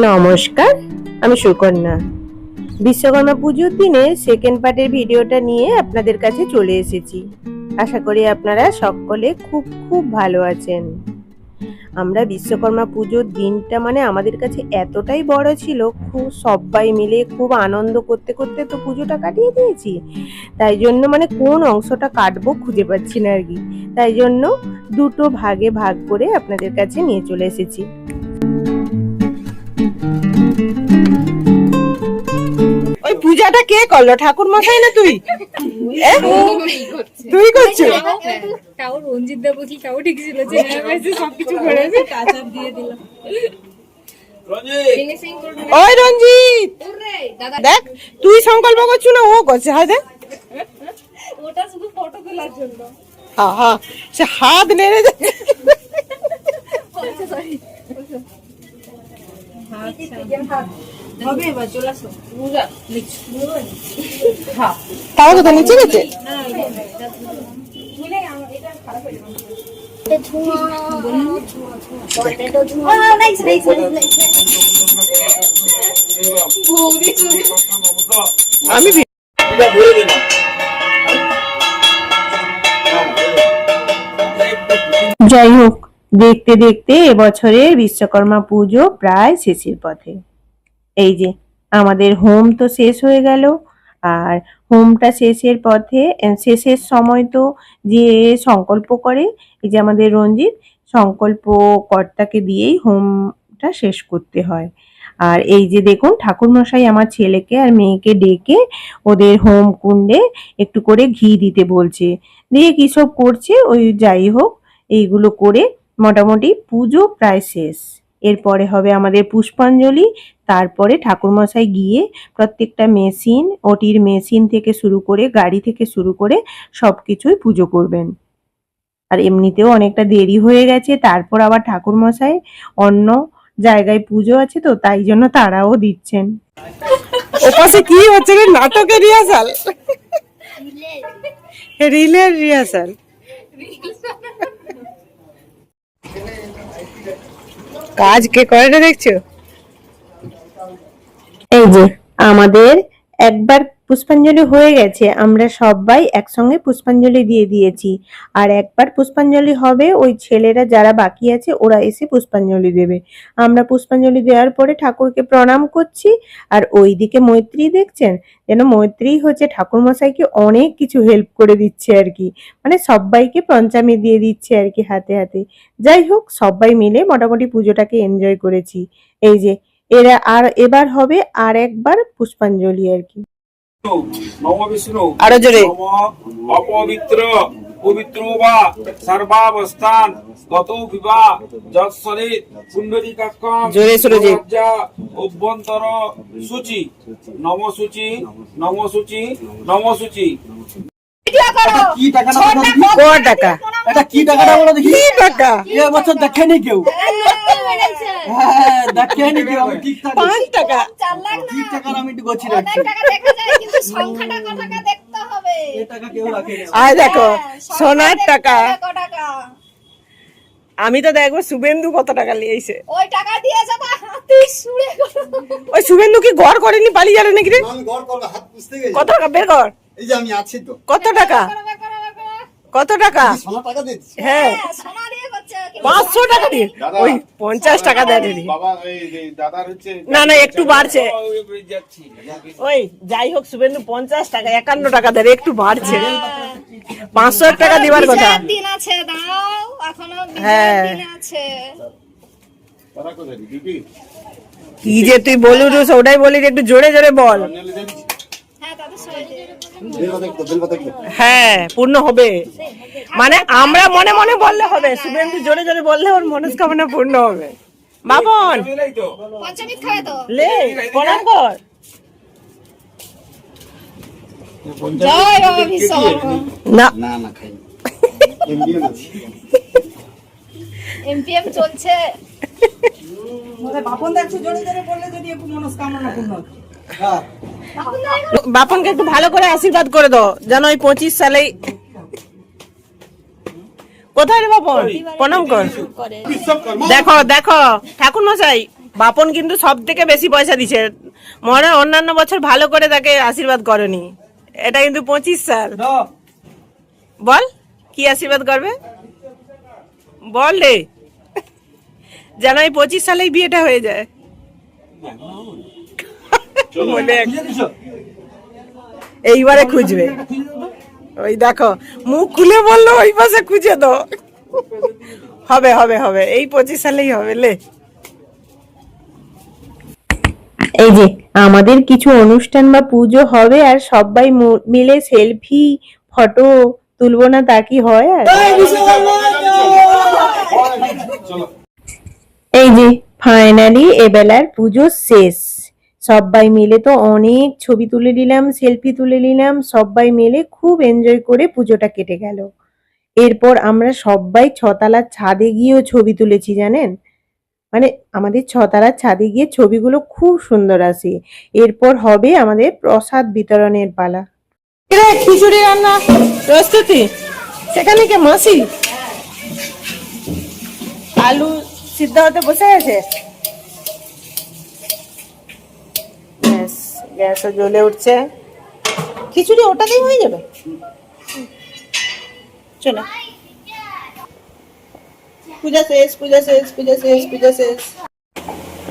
নমস্কার, আমি সুকন্যা। বিশ্বকর্মা পুজোর দিনে সেকেন্ড পার্টের ভিডিওটা নিয়ে আপনাদের কাছে চলে এসেছি। আশা করি আপনারা সকলে খুব খুব ভালো আছেন। আমরা বিশ্বকর্মা পুজোর দিনটা মানে আমাদের কাছে এতটাই বড় ছিল, খুব সবাই মিলে খুব আনন্দ করতে করতে তো পুজোটা কাটিয়ে দিয়েছি। তাই জন্য মানে কোন অংশটা কাটবো খুঁজে পাচ্ছি না আর কি। তাই জন্য দুটো ভাগে ভাগ করে আপনাদের কাছে নিয়ে চলে এসেছি। পূজাটা কে করল? ঠাকুর মশাই না তুই? তুই করছ তাও রঞ্জিত দা বসলি তাও ঠিক ছিল যে সবকিছু করেছে দিয়ে দিলাম ওই রঞ্জিত! দেখ তুই সংকল্প করছ না ও করছে হ্যাঁ দেখ। ওটা শুধু ফটো তোলার জন্য। সে হাত নেড়ে যাচ্ছে সরি হবে এবার চলে আসো। তাও তো নিচে গেছে? আমি যাই হোক দেখতে দেখতে এবছরের বিশ্বকর্মা পুজো প্রায় শেষের পথে। এই যে, আমাদের হোম তো শেষ হয়ে গেল, আর হোমটা শেষের পথে শেষের সময় তো যে সংকল্প করে, এই যে আমাদের রঞ্জিত সংকল্প কর্তাকে দিয়েই হোমটা শেষ করতে হয়। আর এই যে দেখুন, ঠাকুরমশাই আমার ছেলেকে আর মেয়েকে ডেকে ওদের হোম কুণ্ডে একটু করে ঘি দিতে বলছে। দিয়ে কী সব করছে, ওই যাই হোক, এইগুলো করে মোটামুটি পুজো প্রায় শেষ। এরপরে হবে আমাদের পুষ্পাঞ্জলি, তারপরে ঠাকুরমশাই গিয়ে প্রত্যেকটা মেশিন, ওটির মেশিন থেকে শুরু করে গাড়ি থেকে শুরু করে সব কিছুই পুজো করবেন। আর এমনিতেও অনেকটা দেরি হয়ে গেছে, তারপর আবার ঠাকুরমশাই অন্য জায়গায় পুজো আছে তো, তাই জন্য তারাও দিচ্ছেন। ওপাশে কি হচ্ছে রে? নাটকের রিহার্সাল? রিলের রিহার্সাল। কাজ কে করে না দেখছ? এই যে আমাদের একবার পুষ্পাঞ্জলি হয়ে গেছে, আমরা সবাই একসঙ্গে পুষ্পাঞ্জলি দিয়ে দিয়েছি। আর একবার পুষ্পাঞ্জলি হবে, ওই ছেলেরা যারা বাকি আছে, ওরা এসে পুষ্পাঞ্জলি দেবে। আমরা পুষ্পাঞ্জলি দেওয়ার পরে ঠাকুরকে প্রণাম করছি, আর ওইদিকে মৈত্রী দেখছেন? যেন মৈত্রী হচ্ছে ঠাকুরমশাইকে অনেক কিছু হেল্প করে দিচ্ছে আর কি। মানে সবাইকে পঞ্চামি দিয়ে দিচ্ছে আর কি হাতে হাতে। যাই হোক, সবাই মিলে মোটামুটি পুজোটাকে এনজয় করেছি। এই যে, এরা আর এবার হবে আর একবার পুষ্পাঞ্জলি আর কি। আরও জোরে। অপবিত্র পবিত্র বা সর্বাবস্থান গত বিবা যৎসরে কুণ্ডলী কাক্কম জোরে। অভ্যন্তর সূচি নম সূচি নম সূচি নম সূচি কি দেখি? ক টাকা কি টাকাটা বলো দেখি। কি টাকা? এ বছর দেখেনি কেউ। হ্যাঁ দেখেনি আমি ঠিক টাকা পাঁচ টাকা। ঠিক টাকার আমি একটু গছি রাখছি। এ টাকা কেউ রাখেনি আয় দেখো সোনার টাকা। আমি তো দেখব শুভেন্দু কত টাকা নিয়েছে। ওই টাকা দিয়ে যাবা হাতে সুরে ওই শুভেন্দু কি ঘর করেনি পালিয়ে গেল নাকি রে? আমি ঘর করব হাত পুষতে গেছি। কত টাকা বের কর। এই যে আমি আছি তো। কত টাকা? কত টাকা? সোনা টাকা দিচ্ছি। হ্যাঁ। সোনা দিয়ে করছে পাঁচশো টাকা দিয়ে? ওই পঞ্চাশ টাকা দেয় না না একটু বাড়ছে। ওই যাই হোক শুভেন্দু পঞ্চাশ টাকা একান্ন টাকা দেয় একটু বাড়ছে। পাঁচশো টাকা দিবার কথা। দাও এখনও হ্যাঁ। কি যে তুই বলু রুস ওটাই বলি যে একটু জোরে জোরে বল। হ্যাঁ হ্যাঁ পূর্ণ হবে। মানে আমরা মনে মনে বললে হবে শুভেন্দু জোরে জোরে বললে ওর মনস্কামনা পূর্ণ হবে। বাবন! লে প্রণাম কর। জয় বাবা বিশ্বকর্মা না। না না খাই এমপিএম চলছে। বাপন দেখছ জোরে জোরে বললে যদি একটু মনস্কামনা পূর্ণ হয়। বাপনকে একটু ভালো করে আশীর্বাদ করে দাও যেন ওই পঁচিশ সালেই কোথায় রে বাপন? প্রণাম কর। দেখো দেখো ঠাকুর মশাই বাপন কিন্তু সব থেকে বেশি পয়সা দিছে মনে অন্যান্য বছর ভালো করে তাকে আশীর্বাদ করেনি। এটা কিন্তু পঁচিশ সাল। বল কি আশীর্বাদ করবে? বল রে। যেন এই পঁচিশ সালেই বিয়েটা হয়ে যায়। এইবারে খুঁজবে। ওই দেখো মুখ খুলে বলল ওই পাশে খুঁজে দো হবে হবে হবে। এই পঁচিশ সালেই হবে লে। এই যে আমাদের কিছু অনুষ্ঠান বা পুজো হবে আর সবাই মিলে সেলফি ফটো তুলবো না তা কি হয় আর? এই যে ফাইনালি এবেলার পুজো শেষ। সবাই মিলে তো অনেক ছবি তুলে নিলাম সেলফি তুলে নিলাম সবাই মিলে খুব এনজয় করে পুজোটা কেটে গেল। এরপর আমরা সবাই ছতলার ছাদে গিয়েও ছবি তুলেছি জানেন? মানে আমাদের ছতলার ছাদে গিয়ে ছবিগুলো খুব সুন্দর আসে। এরপর হবে আমাদের প্রসাদ বিতরণের পালা। খিচুড়ি রান্না প্রস্তুতি? সেখানে কে মাসি? আলু সিদ্ধ হতে বসে গেছে গ্যাসও জ্বলে উঠছে। খিচুড়ি ওটাতেই হয়ে যাবে? চলো। পূজা শেষ পূজা শেষ পূজা শেষ পূজা শেষ।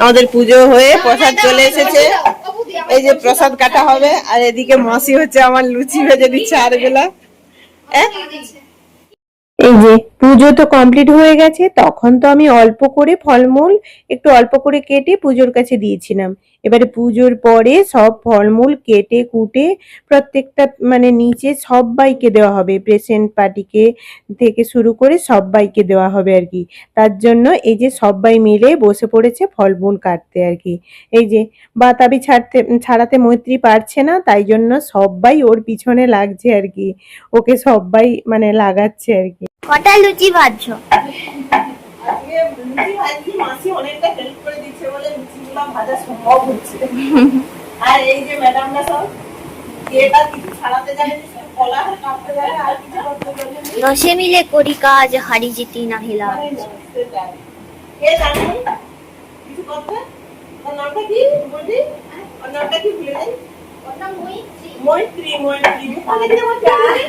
আমাদের পুজো হয়ে প্রসাদ চলে এসেছে। এই যে প্রসাদ কাটা হবে, আর এদিকে মাসি হচ্ছে আমার লুচি ভেজে দিচ্ছে আরগুলা এই যে পুজো তো কমপ্লিট হয়ে গেছে, তখন তো আমি অল্প করে ফলমূল একটু অল্প করে কেটে পুজোর কাছে দিয়েছিলাম। এবারে পুজোর পরে সব ফলমূল কেটে কুটে প্রত্যেকটা মানে নিচে সবাইকে দেওয়া হবে। প্রেসেন্ট পার্টিকে থেকে শুরু করে সবাইকে দেওয়া হবে আর কি। তার জন্য এই যে সবাই মিলে বসে পড়েছে ফলমূল কাটতে আর কি। এই যে বাতাবি ছাড়তে, ছাড়াতে মৈত্রী পারছে না, তাই জন্য সবাই ওর পিছনে লাগছে আর কি। ওকে সবাই মানে লাগাচ্ছে আর কি। কটা লুচি ভাজছো? মাসি অনেকটা হেল্প করে দিচ্ছে বলে লুচিগুলো ভাজা সম্ভব হচ্ছে। আর এই যে ম্যাডামরা সব এটা কিছু ছাড়াতে জানে কলা কাটতে জানে আর কিছু করতে জানে না। দশে মিলে করি কাজ হারি জিতি না হেলা। সেটাই। কে জানে? কিছু করতে? ওর নামটা কি বললি ওর নামটা কি ভুলে যাই? মৈত্রী। মৈত্রী ওখানে কি আমার জানে?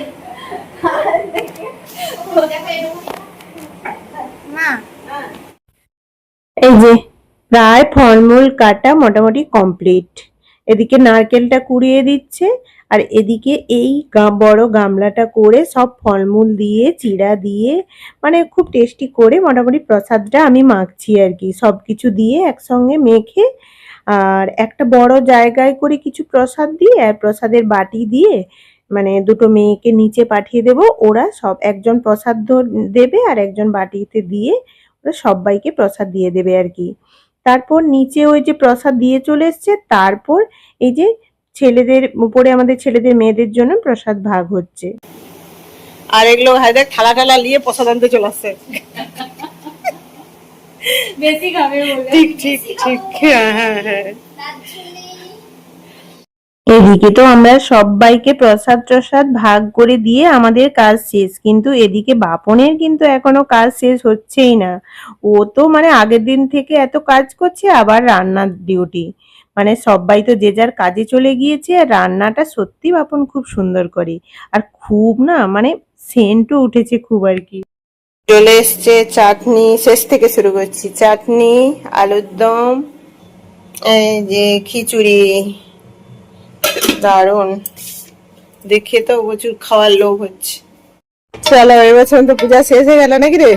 এই যে প্রায় ফলমূল কাটা মোটামুটি কমপ্লিট। এদিকে নারকেলটা কুড়িয়ে দিচ্ছে, আর এদিকে এই বড় গামলাটা করে সব ফলমূল দিয়ে, চিড়া দিয়ে মানে খুব টেস্টি করে মোটামুটি প্রসাদটা আমি মাখছি আর কি। সব কিছু দিয়ে একসঙ্গে মেখে, আর একটা বড় জায়গায় করে কিছু প্রসাদ দিয়ে, আর প্রসাদের বাটি দিয়ে মানে দুটো মেয়েকে নিচে পাঠিয়ে দেব। ওরা সব একজন প্রসাদ দেবে আর একজন বাটিতে দিয়ে ওরা সবাইকে প্রসাদ দিয়ে দেবে আর কি। তারপর নিচে ওই যে প্রসাদ দিয়ে চলে এসছে তারপর এই যে ছেলেদের উপরে আমাদের ছেলেদের মেয়েদের জন্য প্রসাদ ভাগ হচ্ছে। আর এগুলো হায়দার থালা টালা নিয়ে প্রসাদ আনতে চলে আসছে। বেশি খাবে বলে। ঠিক ঠিক ঠিক। হ্যাঁ হ্যাঁ হ্যাঁ। এদিকে তো আমরা সবাইকে প্রসাদ প্রসাদ ভাগ করে দিয়ে আমাদের কাজ শেষ। কিন্তু এদিকে বাপনের কিন্তু এখনও কাজ শেষ হচ্ছেই না। ও তো মানে আগের দিন থেকে এত কাজ করছে, আবার রান্নার ডিউটি মানে সবাই তো যে যার কাজে চলে গিয়েছে, আর রান্নাটা সত্যি বাপন খুব সুন্দর করে। আর খুব না মানে সেন্টও উঠেছে খুব আর কি। চলে এসছে চাটনি, শেষ থেকে শুরু করছি। চাটনি, আলুর দম যে খিচুড়ি দারুণ দেখে তো প্রচুর খাওয়ার লোভ হচ্ছে। চলো এবছর তো পূজা শেষ হয়ে গেল নাকি রে?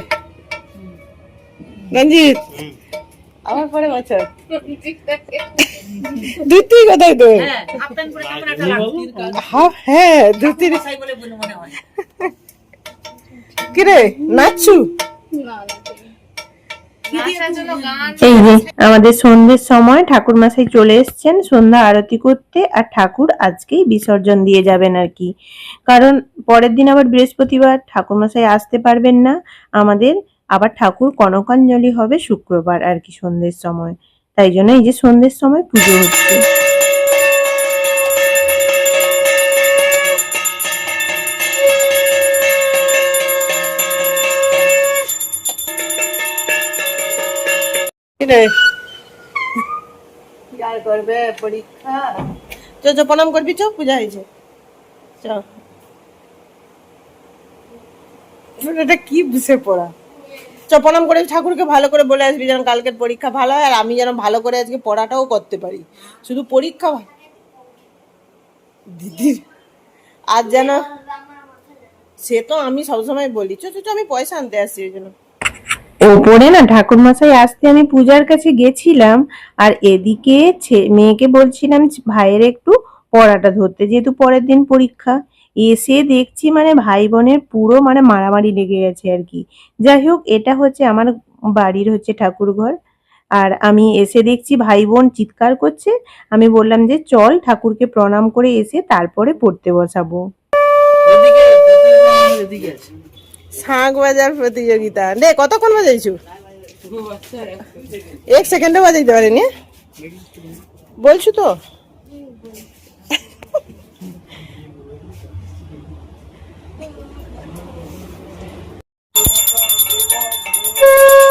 রঞ্জিত আমার পরে বছর। ধুতি কোথায় তো হ্যাঁ, হ্যাঁ ধুতি কিরে নাচছু? এই যে আমাদের সন্ধ্যের সময় ঠাকুর মাসাই চলে এসছেন সন্ধ্যা আরতি করতে আর ঠাকুর আজকেই বিসর্জন দিয়ে যাবেন আর কি। কারণ পরের দিন আবার বৃহস্পতিবার ঠাকুর মাসাই আসতে পারবেন না। আমাদের আবার ঠাকুর কনকাঞ্জলি হবে শুক্রবার আর কি সন্ধ্যের সময়। তাই জন্য এই যে সন্ধ্যের সময় পুজো হচ্ছে। কি আর করবে? পরীক্ষা। চ চ প্রণাম করবি চ পূজা হয়েছে। চ এটা কি বুঝে পড়া? চ প্রণাম করে ঠাকুরকে ভালো করে বলে আসবি যেন কালকের পরীক্ষা ভালো হয় আর আমি যেন ভালো করে আজকে পড়াটাও করতে পারি। শুধু পরীক্ষা দিদির আর যেন সে তো আমি সবসময় বলি। চ চ চ, আমি পয়সা আনতে আসছি ওই জন্য। ওপরে না ঠাকুর মশাই আসতে আমি পূজার কাছে গেছিলাম, আর এদিকে মেয়েকে বলছিলাম ভাইয়ের একটু পড়াটা ধরতে, যেহেতু পরের দিন পরীক্ষা। এসে দেখছি মানে ভাই বোনের পুরো মানে মারামারি লেগে গেছে আর কি। যাই হোক, এটা হচ্ছে আমার বাড়ির হচ্ছে ঠাকুর ঘর আর আমি এসে দেখছি ভাই বোন চিৎকার করছে। আমি বললাম যে, চল ঠাকুরকে প্রণাম করে এসে তারপরে পড়তে বসাবো। এদিকে এদিকে আছে। শাঁখ বাজার প্রতিযোগিতা। দে কতক্ষণ বাজাইছু? এক সেকেন্ডে বাজাইতে পারেনি। বলছু তো? Thank যে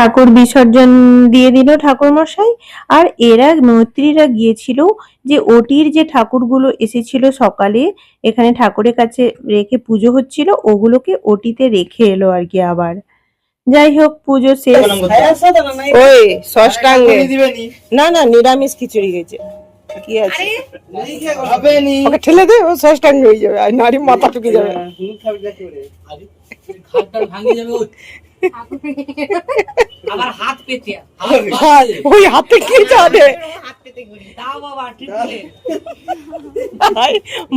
ঠাকুর বিসর্জন দিয়ে দিল ঠাকুর মশাই আর এরা মৈত্রীরা গিয়েছিল যে ওটির যে ঠাকুরগুলো এসেছিল সকালে এখানে ঠাকুরের কাছে রেখে পুজো হচ্ছিল ওগুলোকে ওটিতে রেখে এলো আর কি আবার। যাই হোক পুজো শেষ। ওই ষষ্ঠাঙ্গে না না নিরামিষ খিচুড়ি গেছে কি আছে? হবে নি ওকে ঠেলে দে ও ষষ্ঠাঙ্গে হয়ে যাবে আর নারী মাথা টুকে যাবে। আরে খাটটা ভাঙে যাবে আবার হাত পেতে ওই হাতে কি জানে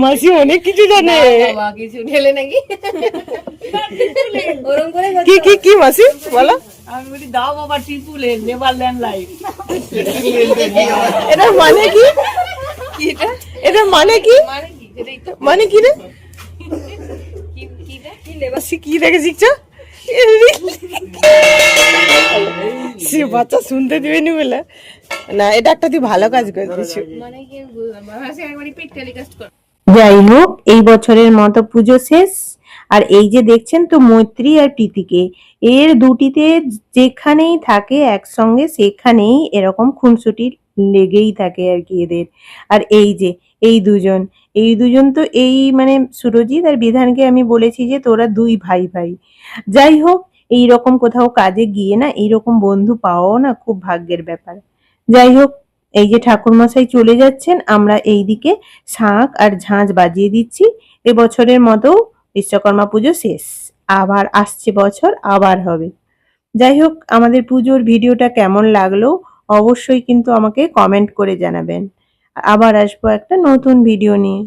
মাসি অনেক কিছু জানে। কিছু ঢেলে নাকি? কি কি কি মাসি? বলো। আমি বলি দাও বাবা ট্রিপুলে নেভারল্যান্ড লাইফ এটার মানে কি? কি এটা? মানে কি? মানে কি? মানে কি রে? কি দেখে শিখছো? সে বাচ্চা শুনতে দিবে নি বলে? না এটা একটা তুই ভালো কাজ করে মানে যাই হোক এই বছরের মতো পুজো শেষ। আর এই যে দেখছেন তো মৈত্রী আর প্রীতিকে এর দুটিতে যেখানেই থাকে একসঙ্গে সেখানেই এরকম খুনসুটি লেগেই থাকে আর কি এদের। আর এই যে এই দুজন এই দুজন তো এই মানে সুরজিৎ আর বিধানকে আমি বলেছি যে তোরা দুই ভাই ভাই যাই হোক, এই রকম কোথাও কাজে গিয়ে না, এই রকম বন্ধু পাওয়াও না খুব ভাগ্যের ব্যাপার। যাই হোক, এই যে ঠাকুরমশাই চলে যাচ্ছেন, আমরা এইদিকে শাঁখ আর ঝাঁঝ বাজিয়ে দিচ্ছি। এবছরের মতো বিশ্বকর্মা পুজো শেষ। আবার আসছে বছর, আবার হবে। যাই হোক, আমাদের পুজোর ভিডিওটা কেমন লাগল অবশ্যই কিন্তু আমাকে কমেন্ট করে জানাবেন। আবার আসব একটা নতুন ভিডিও নিয়ে।